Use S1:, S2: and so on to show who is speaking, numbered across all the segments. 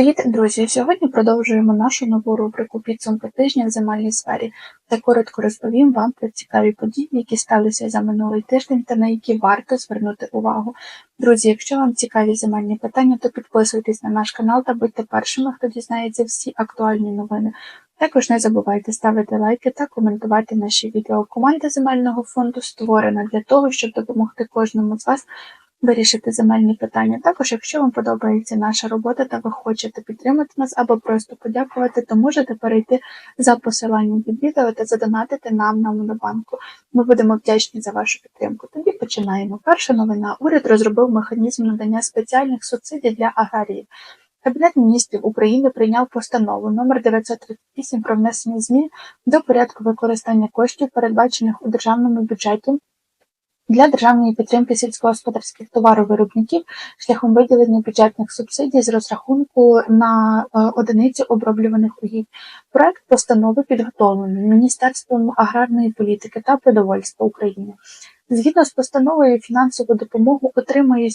S1: Привіт, друзі! Сьогодні продовжуємо нашу нову рубрику підсумки тижня в земельній сфері та коротко розповім вам про цікаві події, які сталися за минулий тиждень та на які варто звернути увагу. Друзі, якщо вам цікаві земельні питання, то підписуйтесь на наш канал та будьте першими, хто дізнається всі актуальні новини. Також не забувайте ставити лайки та коментувати наші відео. Команда земельного фонду створена для того, щоб допомогти кожному з вас вирішити земельні питання. Також, якщо вам подобається наша робота та ви хочете підтримати нас або просто подякувати, то можете перейти за посиланням під відео та задонатити нам на Монобанку. Ми будемо вдячні за вашу підтримку. Тоді починаємо. Перша новина. Уряд розробив механізм надання спеціальних субсидій для аграріїв. Кабінет міністрів України прийняв постанову номер 938 про внесення змін до порядку використання коштів, передбачених у державному бюджеті для державної підтримки сільськогосподарських товаровиробників шляхом виділення бюджетних субсидій з розрахунку на одиницю оброблюваних угідь. Проект постанови підготовлений Міністерством аграрної політики та продовольства України. Згідно з постановою, фінансову допомогу отримує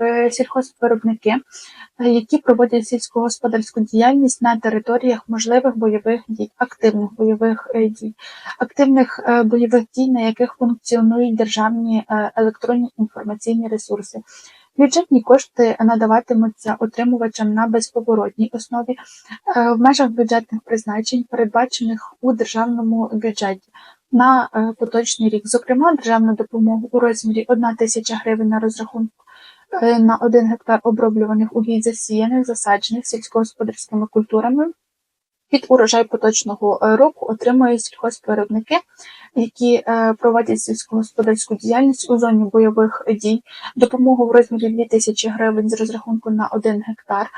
S1: е, сільхозвиробники, е, які проводять сільськогосподарську діяльність на територіях можливих бойових дій, активних бойових е, дій, активних бойових дій, на яких функціонують державні електронні інформаційні ресурси. Бюджетні кошти надаватимуться отримувачам на безповоротній основі в межах бюджетних призначень, передбачених у державному бюджеті на е, поточний рік. Зокрема, державну допомогу у розмірі 1 тисяча гривень на розрахунку е, на 1 гектар оброблюваних угідь засіяних, засаджених сільськогосподарськими культурами. Під урожай поточного е, року отримують сільхозвиробники, які проводять сільськогосподарську діяльність у зоні бойових дій, допомогу в розмірі 2 тисячі гривень з розрахунку на 1 гектар,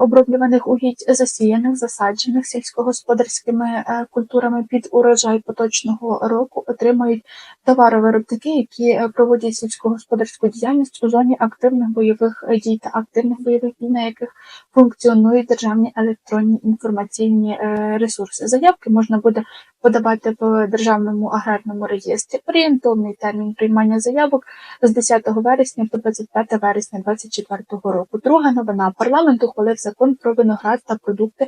S1: оброблюваних угідь, засіяних, засаджених сільськогосподарськими е, культурами під урожай поточного року отримують товаровиробники, які е, проводять сільськогосподарську діяльність у зоні активних бойових дій та активних бойових дій, на яких функціонують державні електронні інформаційні ресурси. Заявки можна буде подавати в державному аграрному реєстрі. Орієнтовний термін приймання заявок з 10 вересня по 25 вересня 2024 року. Друга новина парламент ухвалив закон про виноград та продукти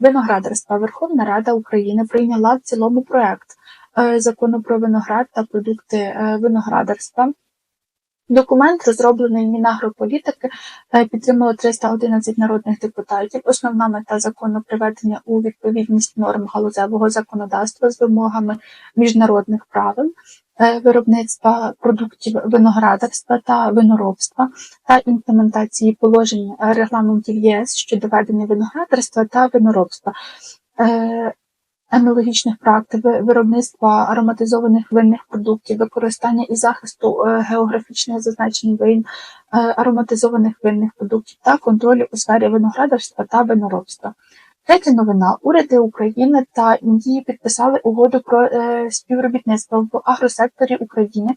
S1: виноградарства. Верховна Рада України прийняла в цілому проект е, закону про виноград та продукти е, виноградарства. Документ, розроблений Мінагрополітики, е, підтримало 311 народних депутатів. Основна мета закону приведення у відповідність норм галузевого законодавства з вимогами міжнародних правил, е, виробництва продуктів виноградарства та виноробства та імплементації положень регламентів ЄС щодо ведення виноградарства та виноробства. Енологічних практик, виробництва ароматизованих винних продуктів, використання і захисту е, географічних зазначень вин, е, ароматизованих винних продуктів та контролю у сфері виноградарства та виноробства. Третя новина: уряди України та Індії підписали угоду про е, співробітництво в агросекторі України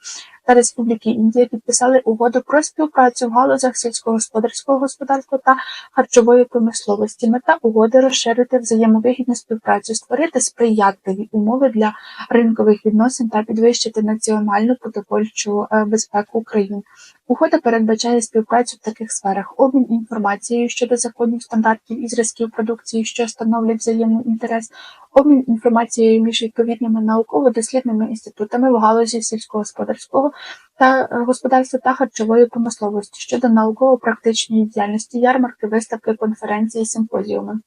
S1: та Республіки Індія підписали угоду про співпрацю в галузях сільськогосподарського господарства та харчової промисловості. Мета угоди розширити взаємовигідну співпрацю, створити сприятливі умови для ринкових відносин та підвищити національну продовольчу е, безпеку України. Угода передбачає співпрацю в таких сферах: обмін інформацією щодо законів, стандартів і зразків продукції, що становлять взаємний інтерес, обмін інформацією між відповідними науково-дослідними інститутами в галузі сільськогосподарського та е, господарства та харчової промисловості щодо науково-практичної діяльності, ярмарки, виставки, конференції, симпозіуми.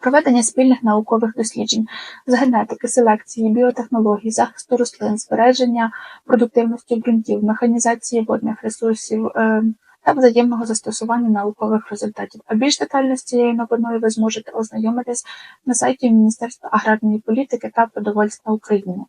S1: Проведення спільних наукових досліджень з генетики, селекції, біотехнологій, захисту рослин, збереження продуктивності ґрунтів, механізації водних ресурсів е, та взаємного застосування наукових результатів. А більш детально з цією новиною ви зможете ознайомитись на сайті Міністерства аграрної політики та продовольства України.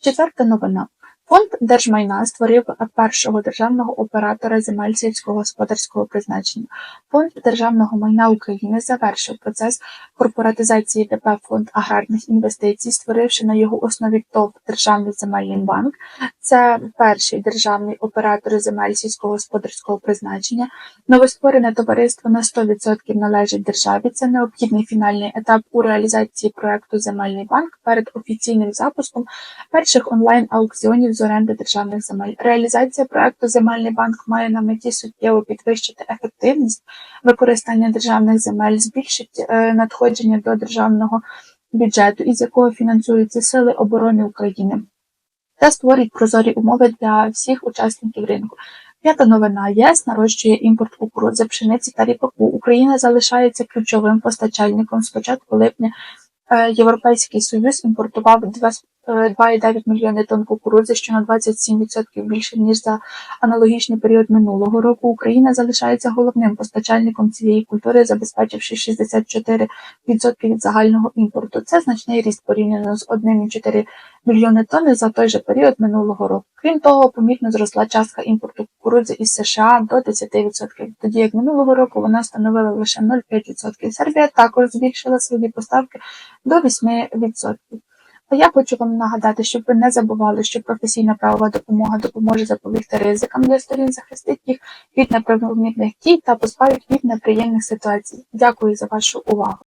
S1: Четверта новина. Фонд держмайна створив першого державного оператора земель сільськогосподарського призначення. Фонд державного майна України завершив процес корпоратизації ДП Фонд аграрних інвестицій, створивши на його основі ТОВ Державний земельний банк. Це перший державний оператор земель сільськогосподарського призначення. Новостворене товариство на 100% належить державі. Це необхідний фінальний етап у реалізації проекту Земельний банк перед офіційним запуском перших онлайн аукціонів з оренди державних земель. Реалізація проекту Земельний банк має на меті суттєво підвищити ефективність використання державних земель, збільшить е, надходження до державного бюджету, із якого фінансуються сили оборони України, та створить прозорі умови для всіх учасників ринку. П'ята новина ЄС нарощує імпорт кукурудзи, пшениці та ріпаку. Україна залишається ключовим постачальником. З початку липня Європейський Союз імпортував два з- е, 2,9 мільйони тонн кукурудзи, що на 27% більше ніж за аналогічний період минулого року. Україна залишається головним постачальником цієї культури, забезпечивши 64% від загального імпорту. Це значний ріст порівняно з 1,4 мільйони тонн за той же період минулого року. Крім того, помітно зросла частка імпорту кукурудзи із США до 10%, тоді як минулого року вона становила лише 0,5%. Сербія також збільшила свої поставки до 8%. А я хочу вам нагадати, щоб ви не забували, що професійна правова допомога допоможе запобігти ризикам для сторін, захистить їх від неправомірних дій та позбавить від неприємних ситуацій. Дякую за вашу увагу.